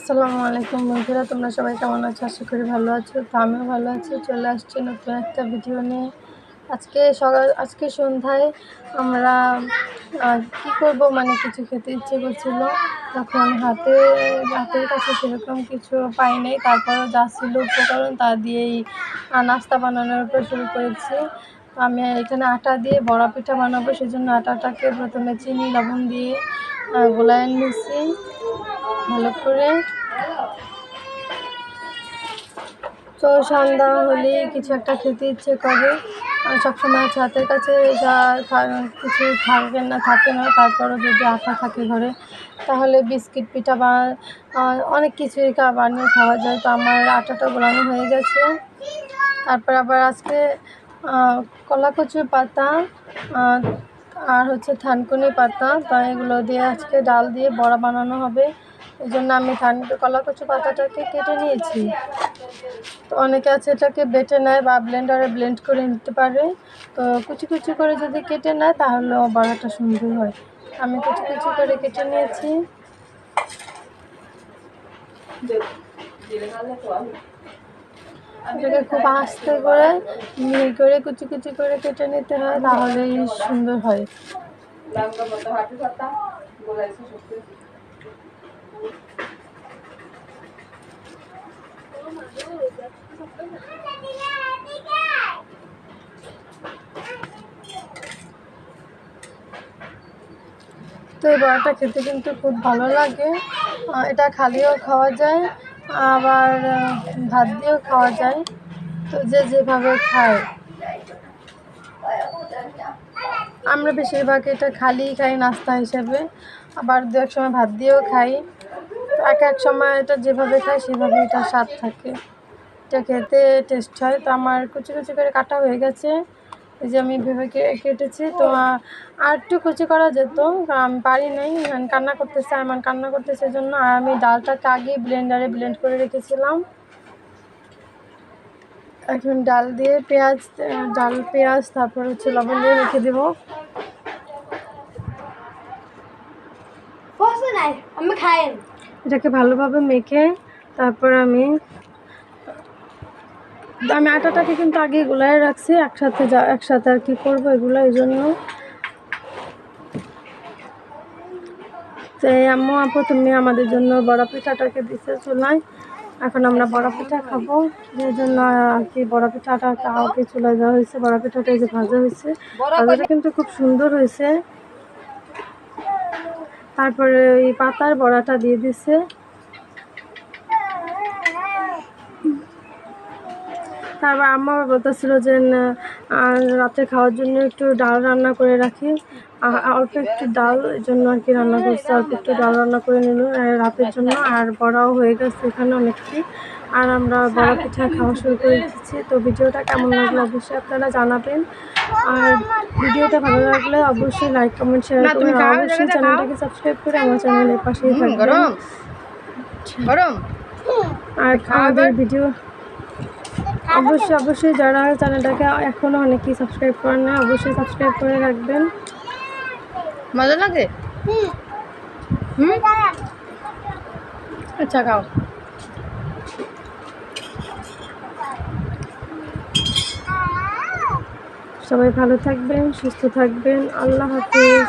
আসসালামু আলাইকুম বন্ধুরা, তোমরা সবাই কেমন আছো? আশা করি ভালো আছো। তো আমিও ভালো আছি, চলে আসছি নতুন একটা ভিডিও নিয়ে। আজকে সকাল, আজকে সন্ধ্যায় আমরা কী করব? মানে কিছু খেতে ইচ্ছে করছিল। তখন হাতে, হাতের কাছে সেরকম কিছু পাই নাই। তারপরেও যা ছিল উপকরণ তা দিয়েই নাস্তা বানানোর উপর শুরু করেছি। আমি এখানে আটা দিয়ে বড়া পিঠা বানাবো, সেজন্য আটাটাকে প্রথমে চিনি, লবণ দিয়ে গোলায় নিয়েছি ভালো করে। তো সন্ধ্যা হলে কিছু একটা খেতে ইচ্ছে করে। আর সবসময় হচ্ছে হাতের কাছে যা কিছু থাকবেন না, থাকে না, তারপরও যদি আটা থাকে ঘরে, তাহলে বিস্কিট, পিঠা বা অনেক কিছুই বানিয়ে খাওয়া যায়। তো আমার আটাটা গোলানো হয়ে গেছে। তারপর আবার আজকে কলা কচুর পাতা আর হচ্ছে থানকুনি পাতা। তো এগুলো দিয়ে আজকে ডাল দিয়ে বড়া বানানো হবে। এই জন্য আমি থান কলা কচু পাতাটাকে কেটে নিয়েছি। তো অনেকে আছে এটাকে বেটে নেয় বা ব্লেন্ডারে ব্লেন্ড করে নিতে পারে। তো কুচি কুচি করে যদি কেটে নেয় তাহলেও বড়াটা সুন্দর হয়। আমি কুচি কুচি করে কেটে নিয়েছি। এটাকে খুব আস্তে করে মিহি করে কুচি কুচি করে কেটে নিতে হয়, তাহলেই সুন্দর হয়। তো এই বড়াটা খেতে কিন্তু খুব ভালো লাগে। এটা খালিও খাওয়া যায়, আবার ভাত দিয়েও খাওয়া যায়। তো যে যেভাবে খায়। আমরা বেশিরভাগ এটা খালি খাই নাস্তা হিসেবে, আবার দু এক সময় ভাত দিয়েও খাই। এক এক সময় এটা যেভাবে খাই, সেভাবে এটা স্বাদ থাকে। এটা খেতে টেস্ট হয়। তো আমার কুচি কুচি করে কাটা হয়ে গেছে। এই যে আমি ভেবে কেটেছি তো আর একটু কুচি করা যেত আমি পারি নাই আমি কান্না করতেছে আমার কান্না করতেছে জন্য আর আমি ডালটাকে আগেই ব্লেন্ডারে ব্লেন্ড করে রেখেছিলাম। এখন ডাল দিয়ে পেঁয়াজ ডাল পেঁয়াজ তারপর হচ্ছে লবণ দিয়ে রেখে দেবো। এটাকে ভালোভাবে মেখে তারপর আমি আমি আটাটাকে কিন্তু আগে গুলায় রাখছি একসাথে যা একসাথে আর কি করব এগুলো এই জন্য। তো আম্মু আপু তুমি আমাদের জন্য বড়া পিঠাটাকে দিছে চুলায়। এখন আমরা বড়া পিঠা খাব। এই জন্য আর কি বড়া পিঠাটা আগে চুলায় দেওয়া হয়েছে বড়া পিঠাটা এই যে ভাজা হয়েছে। ভাজাটা কিন্তু খুব সুন্দর হয়েছে। তারপরে ওই পাতার বড়াটা দিয়ে দিছে। তারপর আম্মা বলতেছিল যে রাতে খাওয়ার জন্য একটু ডাল রান্না করে রাখি। অল্প একটু ডাল এই জন্য আর কি রান্না করছে অল্প একটু ডাল রান্না করে নিল রাতের জন্য। আর বড়াও হয়ে গেছে এখানে অনেকটি। আর আমরা বড়া পিঠা খাওয়া শুরু করে দিচ্ছি। তো ভিডিওটা কেমন লাগল অবশ্যই আপনারা জানাবেন। আর ভিডিওটা ভালো লাগলে অবশ্যই লাইক কমেন্ট শেয়ার করবেন অবশ্যই চ্যানেলটাকে সাবস্ক্রাইব করে আমার চ্যানেলের পাশেই থাকবেন। গরম। আর আমাদের ভিডিও অবশ্যই অবশ্যই যারা চ্যানেলটাকে এখনও অনেকেই সাবস্ক্রাইব করেন না, অবশ্যই সাবস্ক্রাইব করে রাখবেন। মজা লাগে? আচ্ছা খাও। সবাই ভালো থাকবেন, সুস্থ থাকবেন। আল্লাহ হাফিজ।